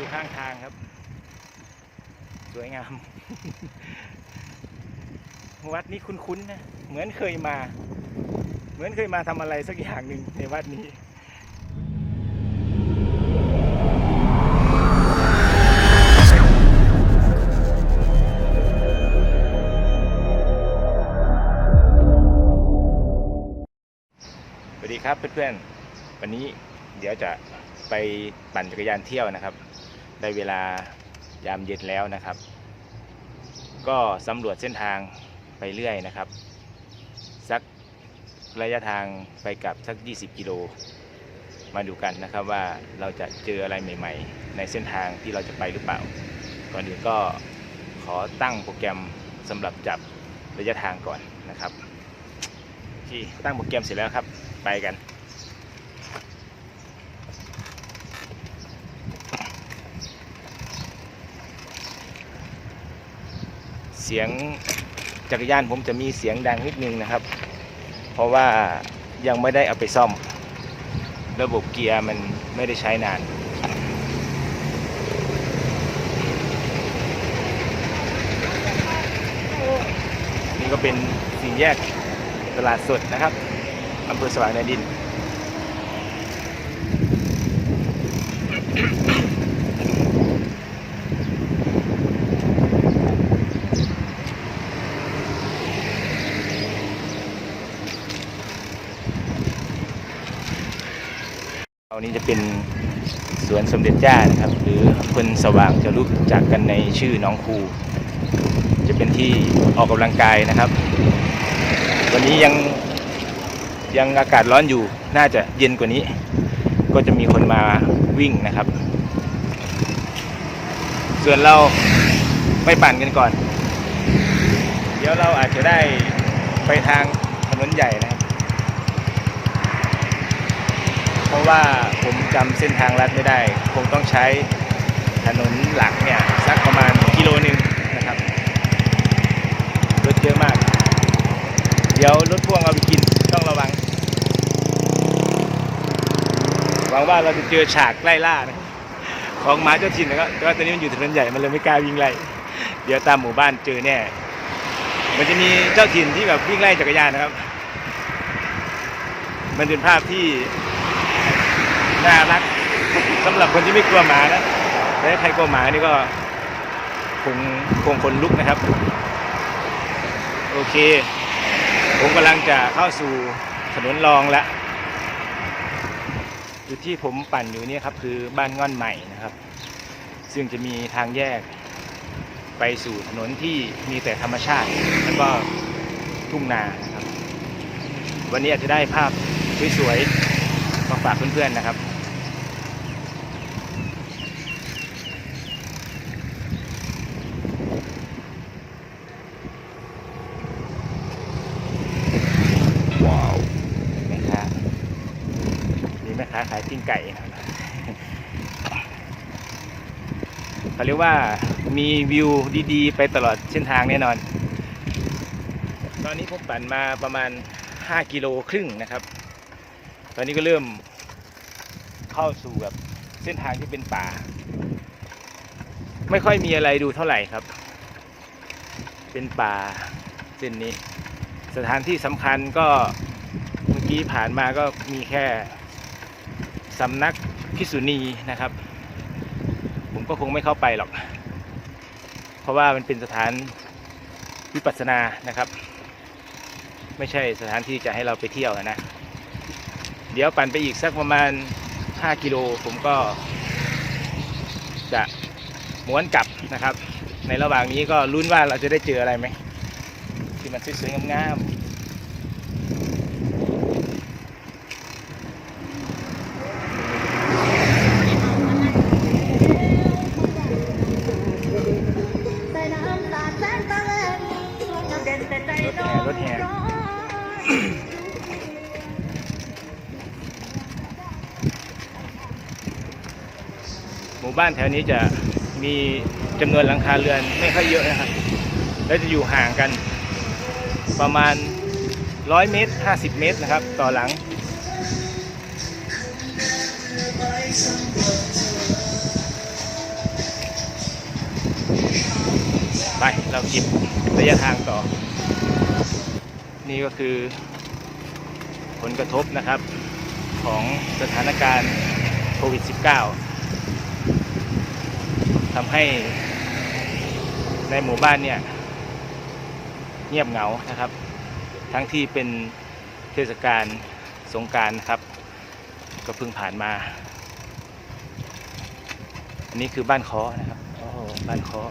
ู่ข้างทางครับ สวยงาม วัดนี้คุ้นๆนะ เหมือนเคยมา เหมือนเคยมาทำอะไรสักอย่างหนึ่งในวัดนี้สวัสดีครับเพื่อนๆ วันนี้เดี๋ยวจะไปปั่นจักรยานเที่ยวนะครับ ได้เวลายามเย็นแล้วนะครับ ก็สำรวจเส้นทางไปเรื่อยนะครับ สักระยะทางไปกลับสัก 20 กิโล มาดูกันนะครับว่าเราจะเจออะไรใหม่ ๆ ในเส้นทางที่เราจะไปหรือเปล่า ก่อนอื่นก็ขอตั้งโปรแกรมสำหรับจับระยะทางก่อนนะครับ ที่ตั้งโปรแกรมเสร็จแล้วครับ ไปกัน สียงจักรยานผมจะมีเสียงดังนิดนึงนะครับ เพราะว่ายังไม่ได้เอาไปซ่อม ระบบเกียร์มันไม่ได้ใช้นานนี่ก็เป็นสี่แยกตลาดสดนะครับอำเภอสว่างแดนดิน เอานี้จะเป็นสวนสมเด็จย่านะครับ หรือคนสว่างจะรู้จักกันในชื่อน้องครู จะเป็นที่ออกกำลังกายนะครับ วันนี้ยังยังอากาศร้อนอยู่น่าจะเย็นกว่านี้ ก็จะมีคนมาวิ่งนะครับ ส่วนเราไปปั่นกันก่อน เดี๋ยวเราอาจจะได้ไปทางถนนใหญ่นะครับ ว่าผมจำเส้นทางลัดไม่ได้ คงต้องใช้ถนนหลักเนี่ย สักประมาณกิโลหนึ่งนะครับรถเยอะมาก เดี๋ยวรถพ่วงเอาไปกินต้องระวัง หวังว่าเราจะเจอฉากไล่ล่านะของหมาเจ้าถิ่นนะครับแต่ว่าตอนนี้มันอยู่ถนนใหญ่มันเลยไม่กล้าวิ่งไล่เดี๋ยวตามหมู่บ้านเจอแน่มันจะมีเจ้าถิ่นที่แบบวิ่งไล่จักรยานนะครับ มันเป็นภาพที่ น่ารักสำหรับคนที่ไม่กลัวหมานะแต่ใครกลัวหมานี่ก็คงคงคนลุกนะครับ โอเค ผมกำลังจะเข้าสู่ถนนรองแล้วจุดที่ผมปั่นอยู่นี่ครับคือบ้านง่อนใหม่นะครับ ซึ่งจะมีทางแยกไปสู่ถนนที่มีแต่ธรรมชาติ แล้วก็ทุ่งนานะครับ วันนี้อาจจะได้ภาพสวยๆมาฝากเพื่อนๆนะครับ ว้าวแม่ค้า นี่แม่ค้าขายปิ้งไก่เขาเรียกว่ามีวิวดีๆ ไปตลอดเส้นทางแน่นอน ตอนนี้ผมปั่นมาประมาณ 5 กิโลครึ่งนะครับ ตอนนี้ก็เริ่มเข้าสู่แบบเส้นทางที่เป็นป่า ไม่ค่อยมีอะไรดูเท่าไหร่ครับ เป็นป่าเส้นนี้ สถานที่สำคัญก็เมื่อกี้ผ่านมาก็มีแค่ สำนักพิษุณีนะครับ ผมก็คงไม่เข้าไปหรอก เพราะว่ามันเป็นสถานวิปัสสนานะครับ ไม่ใช่สถานที่จะให้เราไปเที่ยวนะ เดี๋ยวปั่นไปอีกสักประมาณ 5 กิโลผมก็จะม้วนกลับนะครับ ในระหว่างนี้ก็ลุ้นว่าเราจะได้เจออะไรไหมที่มันสวยๆงามๆ บ้านแถวนี้จะมีจำนวนหลังคาเรือนไม่ค่อยเยอะนะครับ แล้วจะอยู่ห่างกันประมาณ 100 เมตร 50 เมตรนะครับ ต่อหลัง ไป เราเก็บระยะทางต่อ นี่ก็คือผลกระทบนะครับของสถานการณ์โควิด -19 ทำให้ในหมู่บ้านเนี่ยเงียบเหงานะครับ ทั้งที่เป็นเทศกาลสงการนะครับ ก็เพิ่งผ่านมา อันนี้คือบ้านคอนะครับโอ้โหบ้านคอ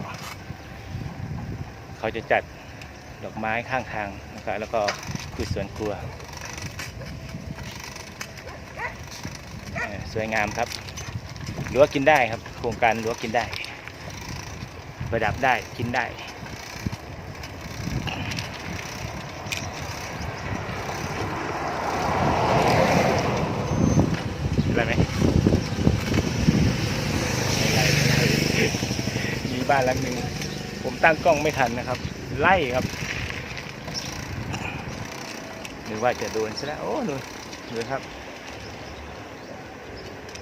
เขาจะจัดดอกไม้ข้างทางนะครับแล้วก็คือสวนครัว สวยงามครับรั้วกินได้ครับ โครงการรั้วกินได้ ประดับได้กินได้ อะไรไหมไม่ไรไม่ไรมีบ้านหลังหนึ่ง ผมตั้งกล้องไม่ทันนะครับ ไล่ครับหรือว่าจะโดนซะแล้วโอ้ดูดูครับ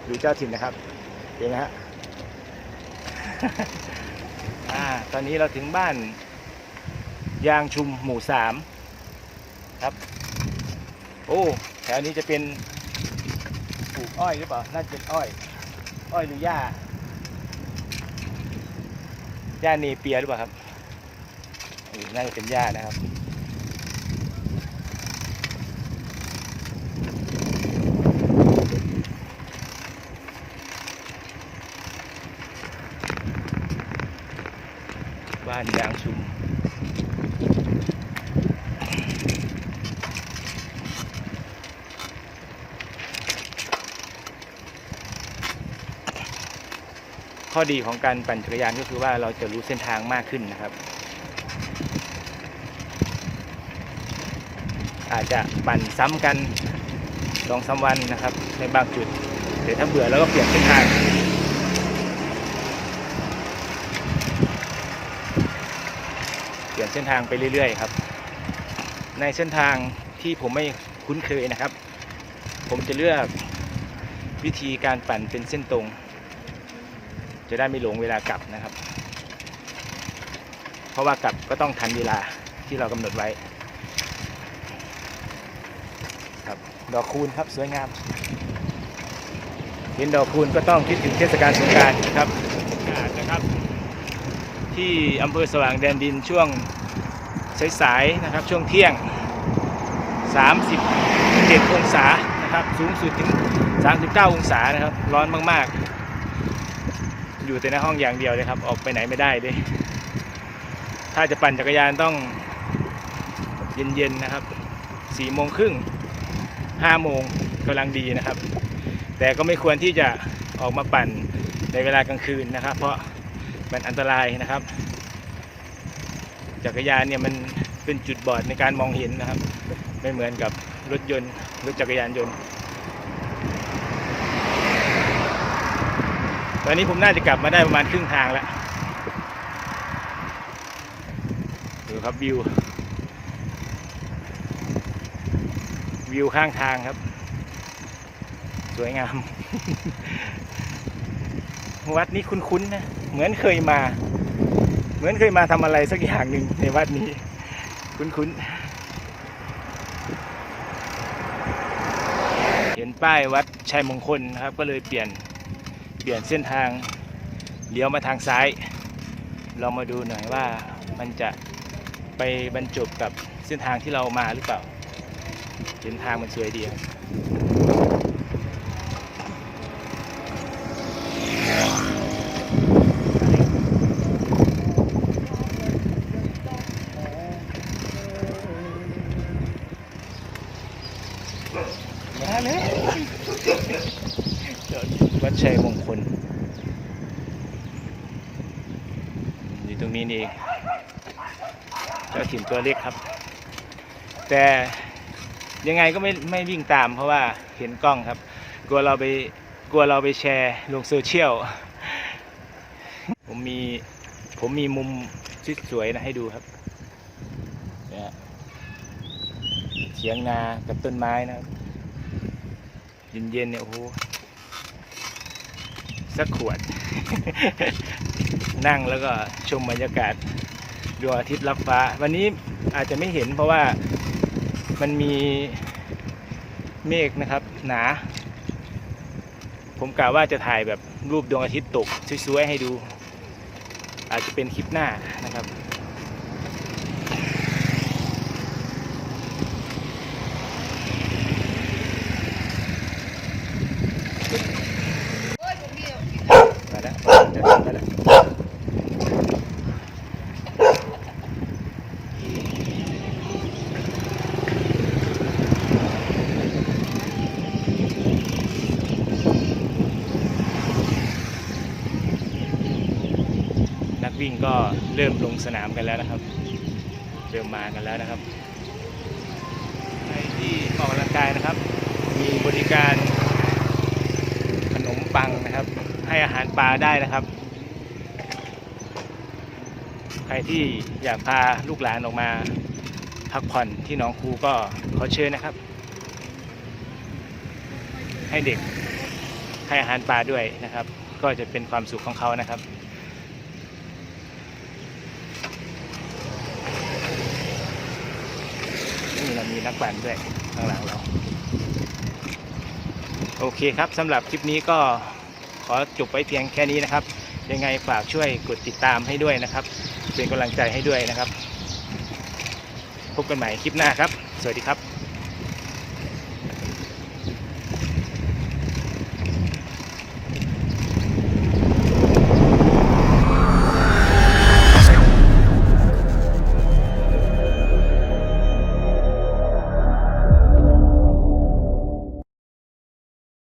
ดูเจ้าถิ่นนะครับเห็นไหมฮะ อ่าตอนนี้เราถึงบ้าน ยางชุมหมู่สามครับ โอ้แถวนี้จะเป็นปลูกอ้อยหรือเปล่าน่าจะเป็นอ้อย อ้อยหรือหญ้าหญ้าเนเปียหรือเปล่าครับน่าจะเป็นหญ้านะครับ บ้านยางชุมข้อดีของการปั่นจักรยานก็คือว่าเราจะรู้เส้นทางมากขึ้นนะครับ อาจจะปั่นซ้ำกันสองสามวันนะครับในบางจุดแต่ถ้าเบื่อแล้วก็เปลี่ยนเส้นทาง เป ลี่ยนเส้นทางไปเรื่อยๆครับ ในเส้นทางที่ผมไม่คุ้นเคยนะครับ ผมจะเลือกวิธีการปั่นเป็นเส้นตรง จะได้ไม่หลงเวลากลับนะครับ เพราะว่ากลับก็ต้องทันเวลาที่เรากำหนดไว้ครับดอกคูณครับสวยงามเห็นดอกคูณก็ต้องคิดถึงเทศกาลสงกานต์ครับนะครับ ที่อำเภอสว่างแดนดินช่วงสายๆนะครับช่วงเที่ยง 37 องศานะครับสูงสุดถึง 39 องศานะครับ ร้อนมากๆ อยู่แต่ในห้องอย่างเดียวเลยครับ ออกไปไหนไม่ได้เลยถ้าจะปั่นจักรยานต้องเย็นๆนะครับ4โมงครึ่ง5โมงกำลังดีนะครับ แต่ก็ไม่ควรที่จะออกมาปั่นในเวลากลางคืนนะครับ เพราะ มันอันตรายนะครับ จักรยานเนี่ยมันเป็นจุดบอดในการมองเห็นนะครับ ไม่เหมือนกับรถยนต์รถจักรยานยนต์ ตอนนี้ผมน่าจะกลับมาได้ประมาณครึ่งทางแล้วดูครับวิว วิวข้างทางครับ สวยงาม วัดนี้คุ้นๆนะ เหมือนเคยมา เหมือนเคยมาทำอะไรสักอย่างหนึ่งในวัดนี้ คุ้นๆ เห็นป้ายวัดชัยมงคลนะครับ ก็เลยเปลี่ยนเปลี่ยนเส้นทางเลี้ยวมาทางซ้ายลองมาดูหน่อยว่ามันจะไปบรรจบกับเส้นทางที่เรามาหรือเปล่า เห็นทางมันสวยดีครับ เลยวัดชัยมงคลอยู่ตรงนี้นี่เองเจ้าถิ่นตัวเล็กครับ แต่ยังไงก็ไม่ไม่วิ่งตาม เพราะว่าเห็นกล้องครับ กลัวเราไปกลัวเราไปแชร์ลงโซเชียลผมมีผมมีมุมสวยๆนะให้ดูครับเนี่ยเสียงนากับต้นไม้นะครับ เย็นๆเนี่ยโอ้โหสักขวด นั่งแล้วก็ชมบรรยากาศดวงอาทิตย์รับฟ้า วันนี้อาจจะไม่เห็นเพราะว่ามันมีเมฆนะครับ หนา ผมกะว่าจะถ่ายแบบรูปดวงอาทิตย์ตกสวยๆให้ดู อาจจะเป็นคลิปหน้านะครับ มาแล้วเดี๋ยวมาแล้วนั ก็เริ่มลงสนามกันแล้วนะครับ เริ่มมากันแล้วนะครับใครที่ออกกำลังกายนะครับ มีบริการขนมปังนะครับ ให้อาหารปลาได้นะครับ ใครที่อยากพาลูกหลานออกมาพักผ่อนที่หนองครูก็ขอเชิญนะครับ ให้เด็กให้อาหารปลาด้วยนะครับ ก็จะเป็นความสุขของเขานะครับ นี่เรามีนักปั่นด้วยข้างหลังเรา โอเคครับสำหรับคลิปนี้ก็ขอจบไว้เพียงแค่นี้นะครับ ยังไงฝากช่วยกดติดตามให้ด้วยนะครับ เป็นกำลังใจให้ด้วยนะครับ พบกันใหม่คลิปหน้าครับ สวัสดีครับ